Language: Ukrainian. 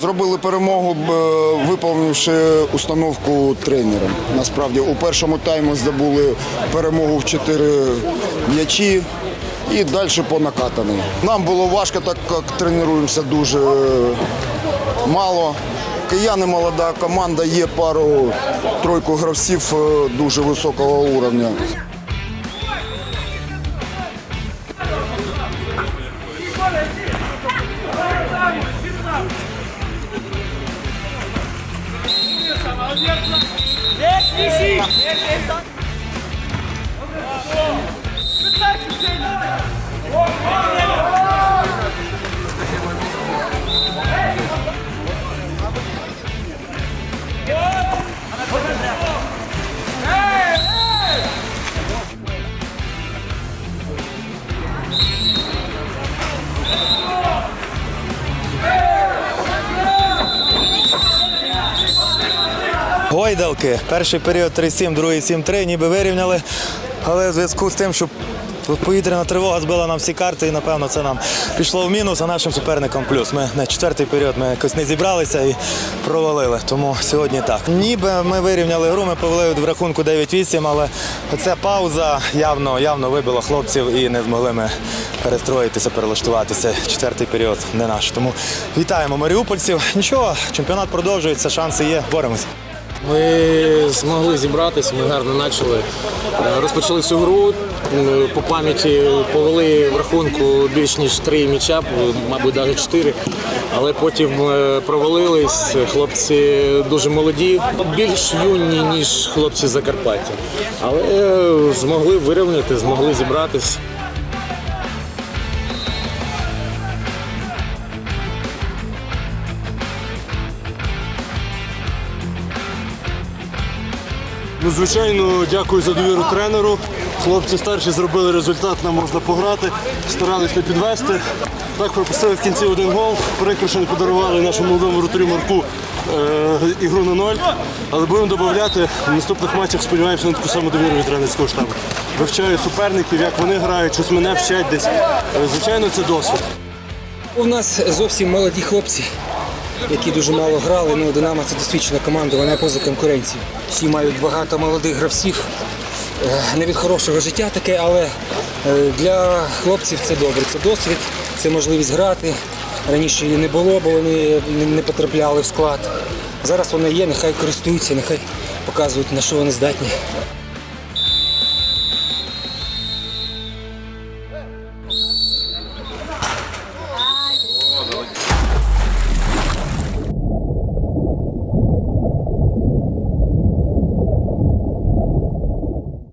зробили перемогу, е, виповнивши установку тренера. Насправді у першому таймі здобули перемогу в чотири м'ячі і далі по накатаний. Нам було важко, так як тренуємося дуже мало. Кияни молода команда, є пару тройку гравців е, дуже високого Yes, yes, yes. Süper, süper. Гойдалки. Перший період 3-7, другий 7-3, ніби вирівняли. Але в зв'язку з тим, що повітряна тривога збила нам всі карти, і напевно це нам пішло в мінус, а нашим суперникам плюс. Ми на четвертий період ми якось не зібралися і провалили. Тому сьогодні так. Ніби ми вирівняли гру, ми повели в рахунку 9-8, але ця пауза явно, явно вибила хлопців і не змогли ми перестроїтися, перелаштуватися. Четвертий період не наш. Тому вітаємо маріупольців. Нічого, чемпіонат продовжується, шанси є, боремося. Ми змогли зібратися, ми гарно почали. Е, Розпочали цю гру. По пам'яті повели в рахунку більш ніж три м'яча, мабуть, навіть чотири. Але потім е, провалились. Хлопці дуже молоді, більш юні, ніж хлопці Закарпаття. Але е, змогли вирівняти, змогли зібратись. Ну, звичайно, дякую за довіру тренеру. Хлопці старші зробили результат, нам можна пограти, старались не підвести. Так пропустили в кінці один гол. Прикро, подарували нашому молодому воротарю Марку е, ігру на ноль. Але будемо додати в наступних матчах, сподіваємося на таку саму довіру від тренерського штабу. Вивчаю суперників, як вони грають, щось мене вчать десь. Е, Звичайно, це досвід. У нас зовсім молоді хлопці, які дуже мало грали. Ну, Динамо це досвідчена команда, вона поза конкуренцією. Всі мають багато молодих гравців. Е, Не від хорошого життя таке, але е, для хлопців це добре. Це досвід, це можливість грати. Раніше її не було, бо вони не- потрапляли в склад. Зараз вона є, нехай користуються, нехай показують, на що вони здатні.